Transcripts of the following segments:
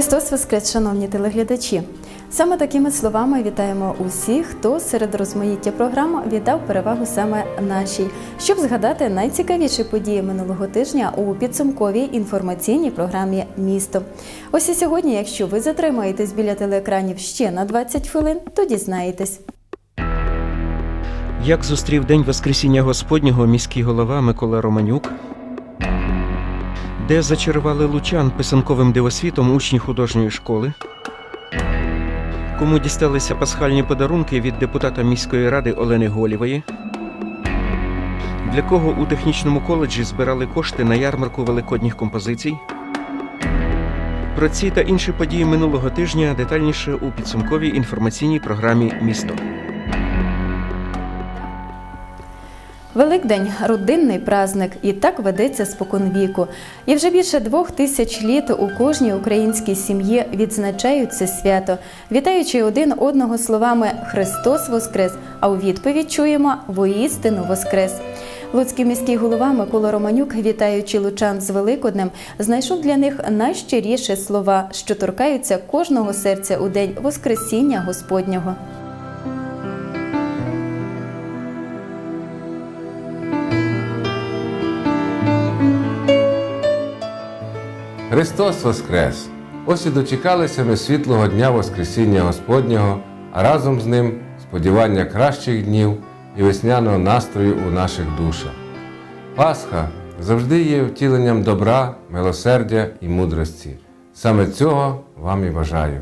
Христос Воскрес, шановні телеглядачі! Саме такими словами вітаємо усіх, хто серед розмаїття програм віддав перевагу саме нашій, щоб згадати найцікавіші події минулого тижня у підсумковій інформаційній програмі Місто. Ось і сьогодні, якщо ви затримаєтесь біля телеекранів ще на 20 хвилин, то дізнаєтесь. Як зустрів День Воскресіння Господнього міський голова Микола Романюк, де зачарували лучан писанковим дивосвітом учні художньої школи, кому дісталися пасхальні подарунки від депутата міської ради Олени Голівої, для кого у технічному коледжі збирали кошти на ярмарку великодніх композицій. Про ці та інші події минулого тижня детальніше у підсумковій інформаційній програмі Місто. Великдень родинний праздник, і так ведеться спокон віку. І вже більше двох тисяч літ у кожній українській сім'ї відзначають це свято, вітаючи один одного словами Христос Воскрес! А у відповідь чуємо воістину Воскрес. Луцький міський голова Микола Романюк, вітаючи лучан з Великоднем, знайшов для них найщиріші слова, що торкаються кожного серця у день Воскресіння Господнього. Христос Воскрес! Ось і дочекалися ми світлого дня Воскресіння Господнього, а разом з ним сподівання кращих днів і весняного настрою у наших душах. Пасха завжди є втіленням добра, милосердя і мудрості. Саме цього вам і бажаю.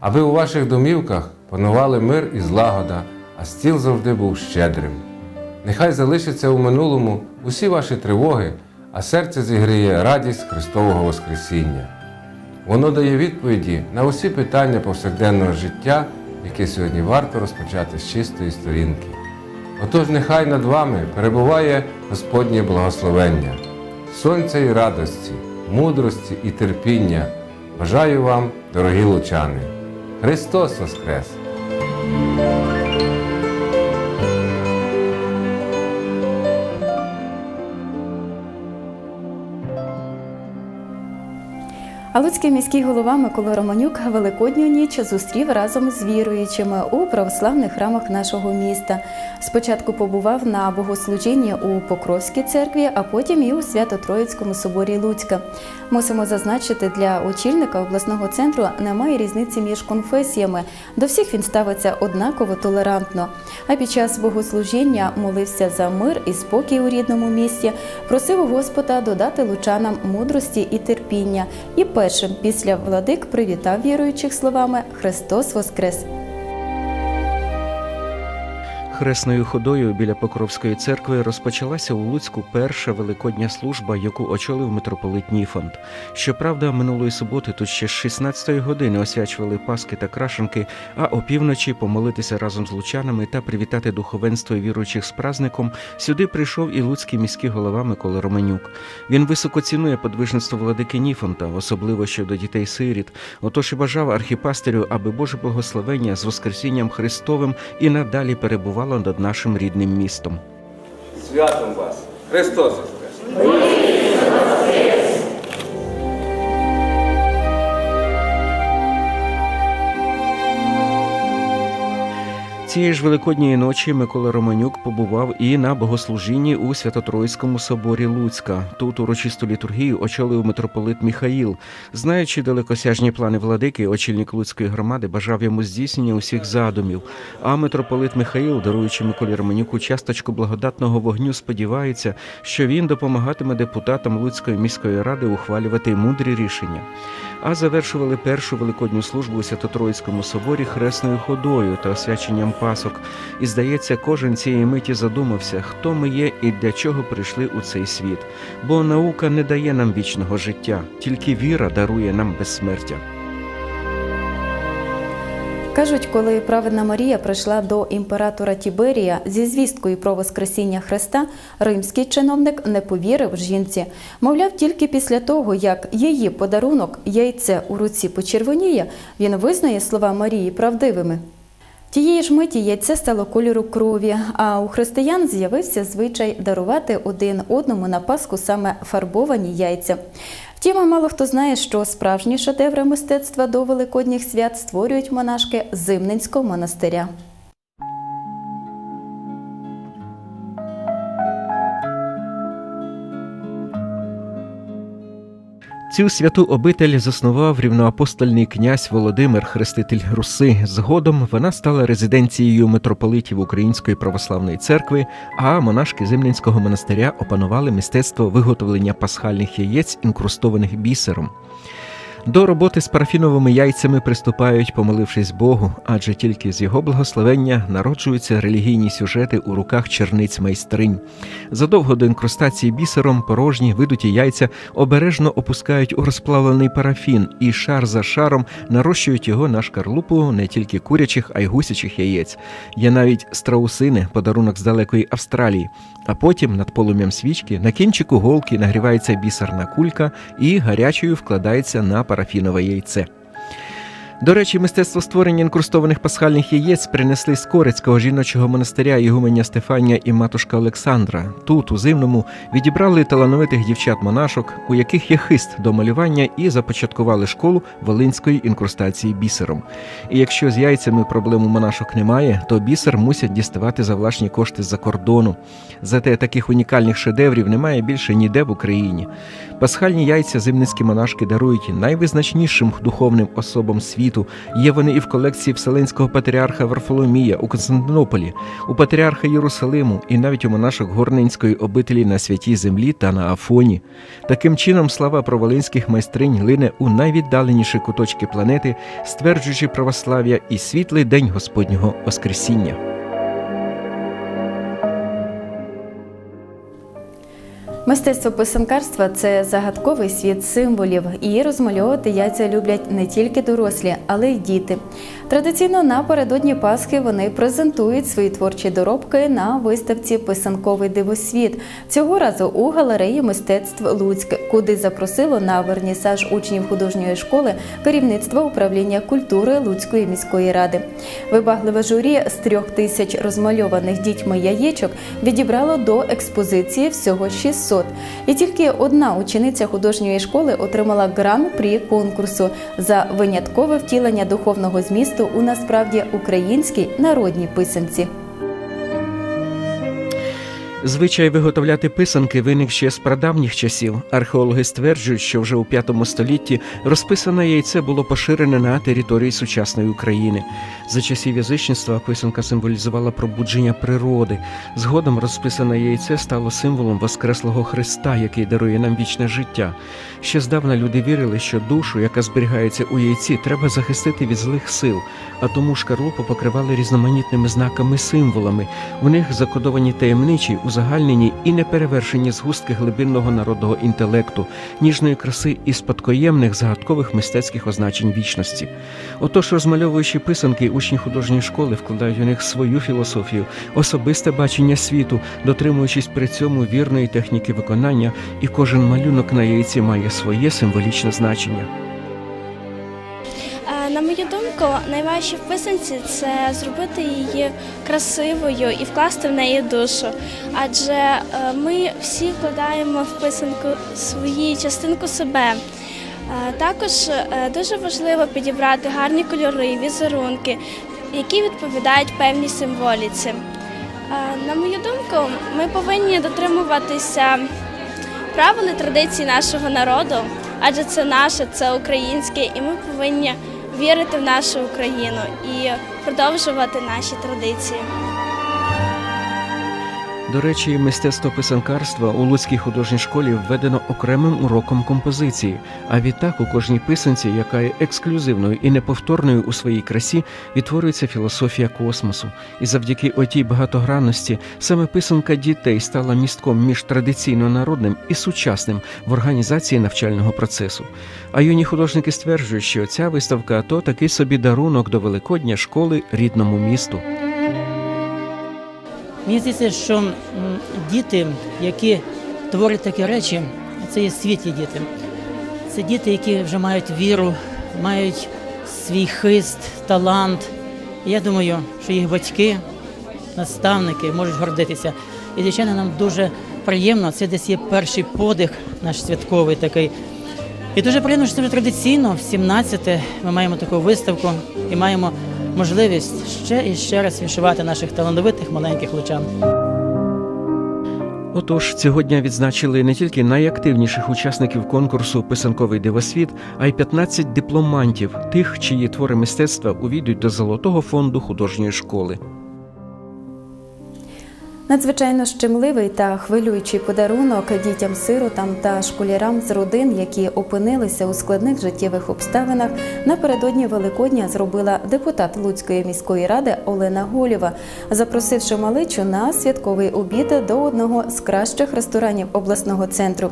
Аби у ваших домівках панували мир і злагода, а стіл завжди був щедрим. Нехай залишаться у минулому усі ваші тривоги, а серце зігріє радість Христового Воскресіння. Воно дає відповіді на усі питання повсякденного життя, яке сьогодні варто розпочати з чистої сторінки. Отож, нехай над вами перебуває Господнє благословення, сонця і радості, мудрості і терпіння. Бажаю вам, дорогі лучани! Христос Воскрес! Луцький міський голова Микола Романюк Великодню ніч зустрів разом з віруючими у православних храмах нашого міста. Спочатку побував на богослужінні у Покровській церкві, а потім і у Свято-Троїцькому соборі Луцька. Мусимо зазначити, для очільника обласного центру немає різниці між конфесіями. До всіх він ставиться однаково толерантно. А під час богослужіння молився за мир і спокій у рідному місті, просив Господа додати лучанам мудрості і терпіння. І першим після владик привітав віруючих словами Христос Воскрес! Хресною ходою біля Покровської церкви розпочалася у Луцьку перша великодня служба, яку очолив митрополит Ніфонт. Щоправда, минулої суботи тут ще з 16-ї години освячували паски та крашенки, а опівночі помолитися разом з лучанами та привітати духовенство і віруючих з праздником. Сюди прийшов і луцький міський голова Микола Романюк. Він високо цінує подвижництво владики Ніфонта, особливо щодо дітей-сиріт. Отож і бажав архіпастирю, аби Боже благословення з Воскресінням Христовим і надалі перебувало над нашим рідним містом. Святом вас! Христос Цієї ж великодньої ночі Микола Романюк побував і на богослужінні у Свято-Троїцькому соборі Луцька. Тут урочисту літургію очолив митрополит Міхаїл. Знаючи далекосяжні плани владики, очільник Луцької громади бажав йому здійснення усіх задумів. А митрополит Михаїл, даруючи Миколі Романюку часточку благодатного вогню, сподівається, що він допомагатиме депутатам Луцької міської ради ухвалювати мудрі рішення. А завершували першу великодню службу у Свято-Троїцькому соборі хресною ходою та освяченням пасок. І здається, кожен цієї миті задумався, хто ми є і для чого прийшли у цей світ. Бо наука не дає нам вічного життя, тільки віра дарує нам безсмертя. Кажуть, коли праведна Марія прийшла до імператора Тіберія зі звісткою про Воскресіння Христа, римський чиновник не повірив жінці. Мовляв, тільки після того, як її подарунок яйце у руці почервоніє, він визнає слова Марії правдивими. Тієї ж миті яйце стало кольору крові, а у християн з'явився звичай дарувати один одному на Пасху саме фарбовані яйця. Втім, мало хто знає, що справжні шедеври мистецтва до великодніх свят створюють монашки Зимненського монастиря. Цю святу обитель заснував рівноапостольний князь Володимир, хреститель Руси. Згодом вона стала резиденцією митрополитів Української православної церкви, а монашки землянського монастиря опанували мистецтво виготовлення пасхальних яєць, інкрустованих бісером. До роботи з парафіновими яйцями приступають, помолившись Богу, адже тільки з його благословення народжуються релігійні сюжети у руках черниць майстринь. Задовго до інкрустації бісером порожні видуті яйця обережно опускають у розплавлений парафін і шар за шаром нарощують його на шкарлупу не тільки курячих, а й гусячих яєць. Є навіть страусини, подарунок з далекої Австралії. А потім над полум'ям свічки на кінчику голки нагрівається бісерна кулька і гарячою вкладається на парафінове яйце. До речі, мистецтво створення інкрустованих пасхальних яєць принесли з Корецького жіночого монастиря Ігуменя Стефанія і матушка Олександра. Тут, у зимному, відібрали талановитих дівчат-монашок, у яких є хист до малювання, і започаткували школу волинської інкрустації бісером. І якщо з яйцями проблем у монашок немає, то бісер мусять діставати за власні кошти з-за кордону. Зате таких унікальних шедеврів немає більше ніде в Україні. Пасхальні яйця зимницькі монашки дарують найвизначнішим духовним особам світу. Є вони і в колекції Вселенського патріарха Варфоломія у Константинополі, у патріарха Єрусалиму і навіть у монашок Горненської обителі на святій землі та на Афоні. Таким чином, слава проволинських майстринь лине у найвіддаленіші куточки планети, стверджуючи православ'я і світлий день Господнього Воскресіння. Мистецтво писанкарства це загадковий світ символів, і розмальовувати яйця люблять не тільки дорослі, але й діти. Традиційно напередодні Пасхи вони презентують свої творчі доробки на виставці Писанковий дивосвіт цього разу у галереї мистецтв Луцьк, куди запросило на вернісаж учнів художньої школи керівництво управління культури Луцької міської ради. Вибагливе журі з трьох тисяч розмальованих дітьми яєчок відібрало до експозиції всього 600. І тільки одна учениця художньої школи отримала гран-прі конкурсу за виняткове втілення духовного змісту у насправді українській народній писанці. Звичай виготовляти писанки виник ще з прадавніх часів. Археологи стверджують, що вже у V столітті розписане яйце було поширене на території сучасної України. За часів язичництва писанка символізувала пробудження природи. Згодом розписане яйце стало символом Воскреслого Христа, який дарує нам вічне життя. Ще здавна люди вірили, що душу, яка зберігається у яйці, треба захистити від злих сил, а тому шкарлупу покривали різноманітними знаками, символами. У них закодовані таємничі, узагальнені і неперевершені згустки глибинного народного інтелекту, ніжної краси і спадкоємних загадкових мистецьких означень вічності. Отож, розмальовуючи писанки, учні художньої школи вкладають у них свою філософію, особисте бачення світу, дотримуючись при цьому вірної техніки виконання, і кожен малюнок на яйці має своє символічне значення. На мою думку, найважче в писанці це зробити її красивою і вкласти в неї душу. Адже е, ми всі вкладаємо в писанку свою частинку себе. Е, Також е, дуже важливо підібрати гарні кольори, візерунки, які відповідають певній символіці. На мою думку, ми повинні дотримуватися правил і традицій нашого народу, адже це наше, це українське, і ми повинні вірити в нашу Україну і продовжувати наші традиції. До речі, мистецтво писанкарства у Луцькій художній школі введено окремим уроком композиції. А відтак у кожній писанці, яка є ексклюзивною і неповторною у своїй красі, відтворюється філософія космосу. І завдяки отій багатогранності саме писанка дітей стала містком між традиційно народним і сучасним в організації навчального процесу. А юні художники стверджують, що ця виставка то такий собі дарунок до Великодня школи рідному місту. Мені здається, що діти, які творять такі речі, це є світлі діти. Це діти, які вже мають віру, мають свій хист, талант, я думаю, що їх батьки, наставники можуть гордитися. І, звичайно, нам дуже приємно, це десь є перший подих наш святковий такий. І дуже приємно, що це вже традиційно, в 17 ми маємо таку виставку і маємо можливість ще і ще раз віншувати наших талановитих маленьких лучан. Отож, цього дня відзначили не тільки найактивніших учасників конкурсу Писанковий дивосвіт, а й 15 дипломантів, тих, чиї твори мистецтва увійдуть до золотого фонду художньої школи. Надзвичайно щемливий та хвилюючий подарунок дітям-сиротам та школярам з родин, які опинилися у складних життєвих обставинах, напередодні Великодня зробила депутат Луцької міської ради Олена Голєва, запросивши малечу на святковий обід до одного з кращих ресторанів обласного центру.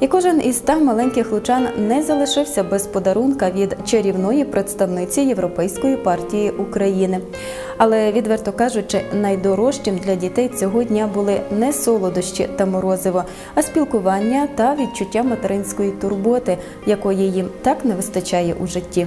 І кожен із ста маленьких лучан не залишився без подарунка від чарівної представниці Європейської партії України. Але відверто кажучи, найдорожчим для дітей цього дня були не солодощі та морозиво, а спілкування та відчуття материнської турботи, якої їм так не вистачає у житті.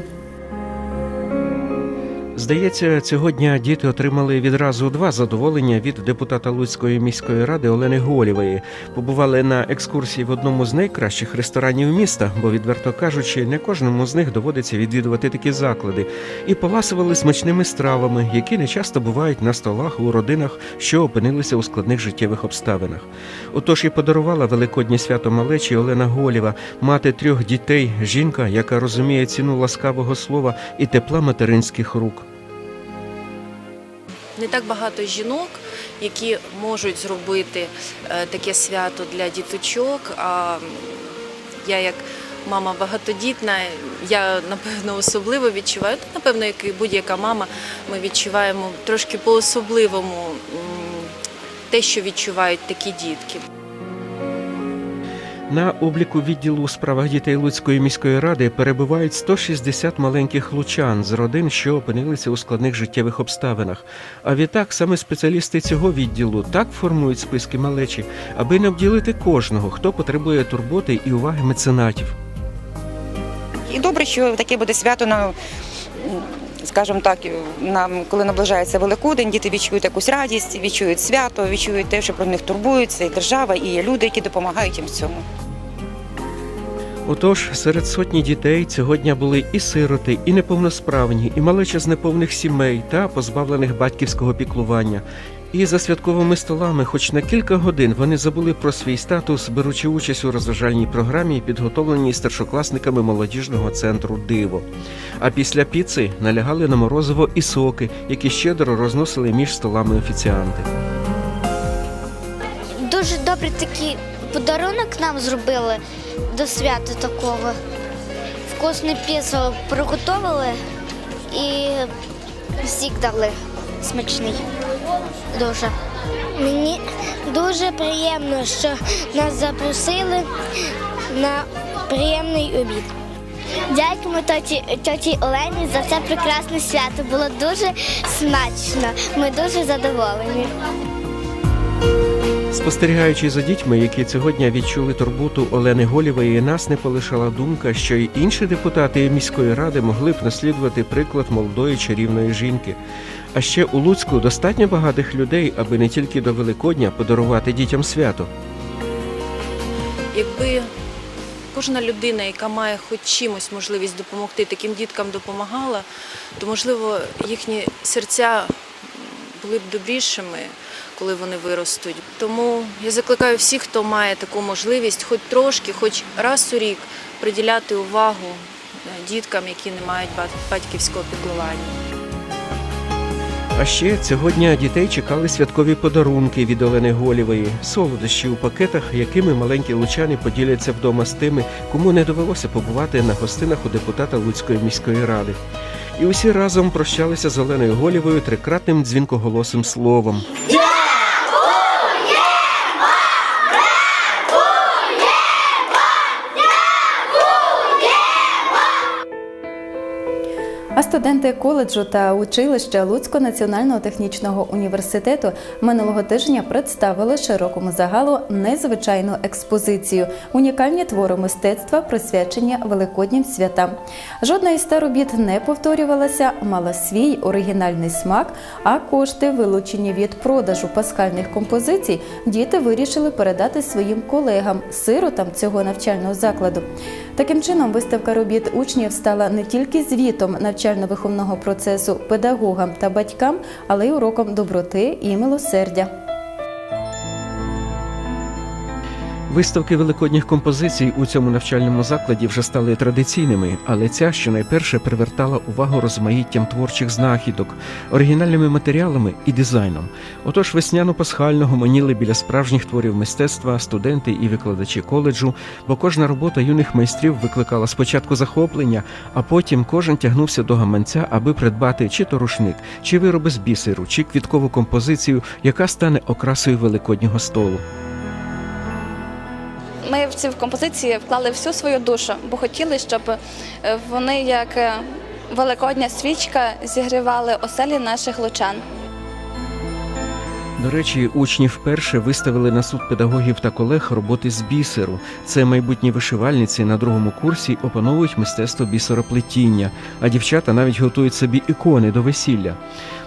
Здається, цього дня діти отримали відразу два задоволення від депутата Луцької міської ради Олени Голєвої. Побували на екскурсії в одному з найкращих ресторанів міста, бо, відверто кажучи, не кожному з них доводиться відвідувати такі заклади, і поласували смачними стравами, які не часто бувають на столах у родинах, що опинилися у складних життєвих обставинах. Отож і подарувала великоднє свято малечі Олена Голєва, мати трьох дітей, жінка, яка розуміє ціну ласкавого слова і тепла материнських рук. Не так багато жінок, які можуть зробити е, таке свято для діточок. А я як мама багатодітна, я напевно особливо відчуваю. Напевно, як і будь-яка мама, ми відчуваємо трошки по-особливому те, що відчувають такі дітки. На обліку відділу у справах дітей Луцької міської ради перебувають 160 маленьких лучан з родин, що опинилися у складних життєвих обставинах. А відтак саме спеціалісти цього відділу так формують списки малечі, аби не обділити кожного, хто потребує турботи і уваги меценатів. І добре, що таке буде свято на, скажімо так, нам, коли наближається Великодень, діти відчують якусь радість, відчують свято, відчують те, що про них турбуються, і держава, і є люди, які допомагають їм в цьому. Отож, серед сотні дітей цього дня були і сироти, і неповносправні, і малеча з неповних сімей та позбавлених батьківського піклування. І за святковими столами, хоч на кілька годин, вони забули про свій статус, беручи участь у розважальній програмі, підготовленій старшокласниками молодіжного центру Диво. А після піци налягали на морозиво і соки, які щедро розносили між столами офіціанти. Дуже добрий такий подарунок нам зробили до свята такого. Вкусний піцу приготували і сік дали смачний. Дуже. Мені дуже приємно, що нас запросили на приємний обід. Дякуємо тоті, тоті Олені за це прекрасне свято. Було дуже смачно. Ми дуже задоволені. Спостерігаючи за дітьми, які цього дня відчули турботу Олени Голєвої, нас не полишала думка, що й інші депутати міської ради могли б наслідувати приклад молодої чарівної жінки. А ще у Луцьку достатньо багатих людей, аби не тільки до Великодня подарувати дітям свято. Якби кожна людина, яка має хоч чимось можливість допомогти таким діткам, допомагала, то можливо їхні серця були б добрішими, коли вони виростуть. Тому я закликаю всіх, хто має таку можливість, хоч трошки, хоч раз у рік приділяти увагу е, діткам, які не мають батьківського піклування. А ще цього дня дітей чекали святкові подарунки від Олени Голєвої, солодощі у пакетах, якими маленькі лучани поділяться вдома з тими, кому не довелося побувати на гостинах у депутата Луцької міської ради. І усі разом прощалися з Оленою Голєвою трикратним дзвінкоголосим словом. А студенти коледжу та училища Луцького національного технічного університету минулого тижня представили широкому загалу незвичайну експозицію, унікальні твори мистецтва, присвячені великоднім святам. Жодна із ста робіт не повторювалася, мала свій оригінальний смак, а кошти, вилучені від продажу пасхальних композицій, діти вирішили передати своїм колегам, сиротам цього навчального закладу. Таким чином, виставка робіт учнів стала не тільки звітом навчально-виховного процесу педагогам та батькам, але й уроком доброти і милосердя. Виставки великодніх композицій у цьому навчальному закладі вже стали традиційними, але ця щонайперше привертала увагу розмаїттям творчих знахідок, оригінальними матеріалами і дизайном. Отож, весняно-пасхально гомоніли біля справжніх творів мистецтва студенти і викладачі коледжу, бо кожна робота юних майстрів викликала спочатку захоплення, а потім кожен тягнувся до гаманця, аби придбати чи то рушник, чи вироби з бісеру, чи квіткову композицію, яка стане окрасою великоднього столу. Ми в ці композиції вклали всю свою душу, бо хотіли, щоб е, вони, як е, великодня свічка, зігрівали оселі наших лучан. До речі, учні вперше виставили на суд педагогів та колег роботи з бісеру. Це майбутні вишивальниці на другому курсі опановують мистецтво бісероплетіння, а дівчата навіть готують собі ікони до весілля.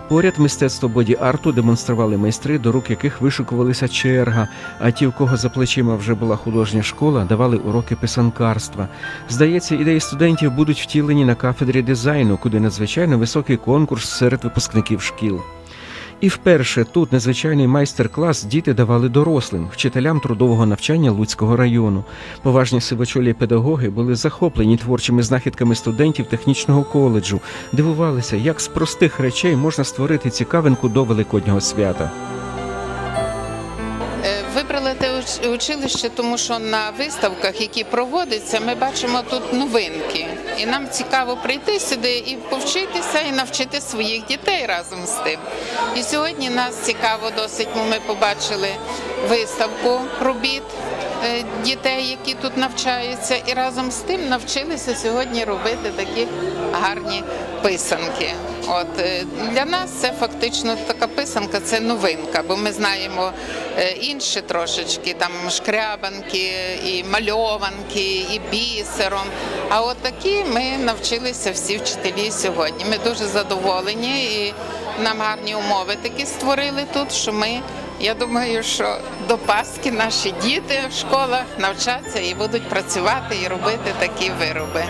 Поряд мистецтво боді-арту демонстрували майстри, до рук яких вишикувалися черга. А ті, у кого за плечима вже була художня школа, давали уроки писанкарства. Здається, ідеї студентів будуть втілені на кафедрі дизайну, куди надзвичайно високий конкурс серед випускників шкіл. І вперше тут незвичайний майстер-клас діти давали дорослим, вчителям трудового навчання Луцького району. Поважні сивочолі педагоги були захоплені творчими знахідками студентів технічного коледжу, дивувалися, як з простих речей можна створити цікавинку до великоднього свята. Училище, тому що на виставках, які проводяться, ми бачимо тут новинки. І нам цікаво прийти сюди і повчитися, і навчити своїх дітей разом з тим. І сьогодні нас цікаво досить. Ми побачили виставку робіт е, дітей, які тут навчаються, і разом з тим навчилися сьогодні робити такі гарні писанки. От е, для нас це фактично така писанка, це новинка, бо ми знаємо е, інші трошечки, там шкрябанки, і мальованки, і бісером. А от такі ми навчилися всі вчителі сьогодні. Ми дуже задоволені і нам гарні умови такі створили тут, що ми. Я думаю, що до Пасхи наші діти в школах навчаться і будуть працювати і робити такі вироби.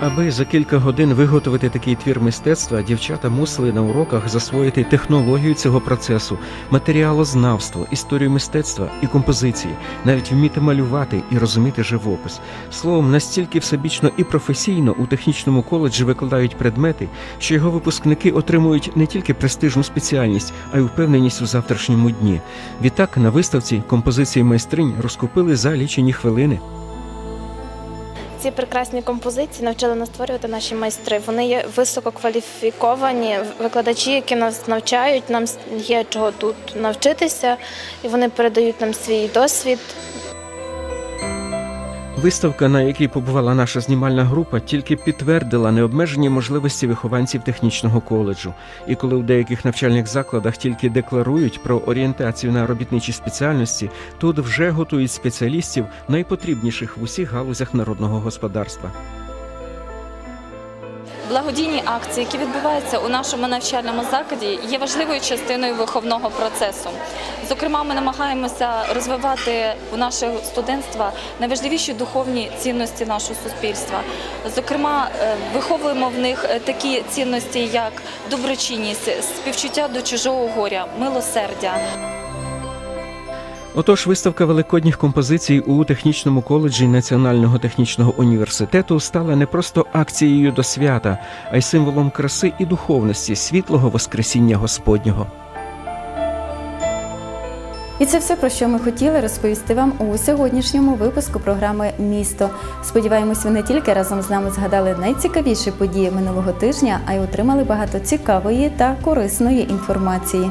Аби за кілька годин виготовити такий твір мистецтва, дівчата мусили на уроках засвоїти технологію цього процесу, матеріалознавство, історію мистецтва і композиції, навіть вміти малювати і розуміти живопис. Словом, настільки всебічно і професійно у технічному коледжі викладають предмети, що його випускники отримують не тільки престижну спеціальність, а й впевненість у завтрашньому дні. Відтак на виставці композиції майстринь розкупили за лічені хвилини. Ці прекрасні композиції навчили нас створювати наші майстри. Вони є висококваліфіковані викладачі, які нас навчають. Нам є чого тут навчитися, і вони передають нам свій досвід. Виставка, на якій побувала наша знімальна група, тільки підтвердила необмежені можливості вихованців технічного коледжу. І коли в деяких навчальних закладах тільки декларують про орієнтацію на робітничі спеціальності, тут вже готують спеціалістів найпотрібніших в усіх галузях народного господарства. Благодійні акції, які відбуваються у нашому навчальному закладі, є важливою частиною виховного процесу. Зокрема, ми намагаємося розвивати у нашого студентства найважливіші духовні цінності нашого суспільства. Зокрема, е, виховуємо в них е, такі цінності, як доброчинність, співчуття до чужого горя, милосердя. Отож, виставка великодніх композицій у технічному коледжі Національного технічного університету стала не просто акцією до свята, а й символом краси і духовності світлого Воскресіння Господнього. І це все про що ми хотіли розповісти вам у сьогоднішньому випуску програми Місто. Сподіваємось, ви не тільки разом з нами згадали найцікавіші події минулого тижня, а й отримали багато цікавої та корисної інформації.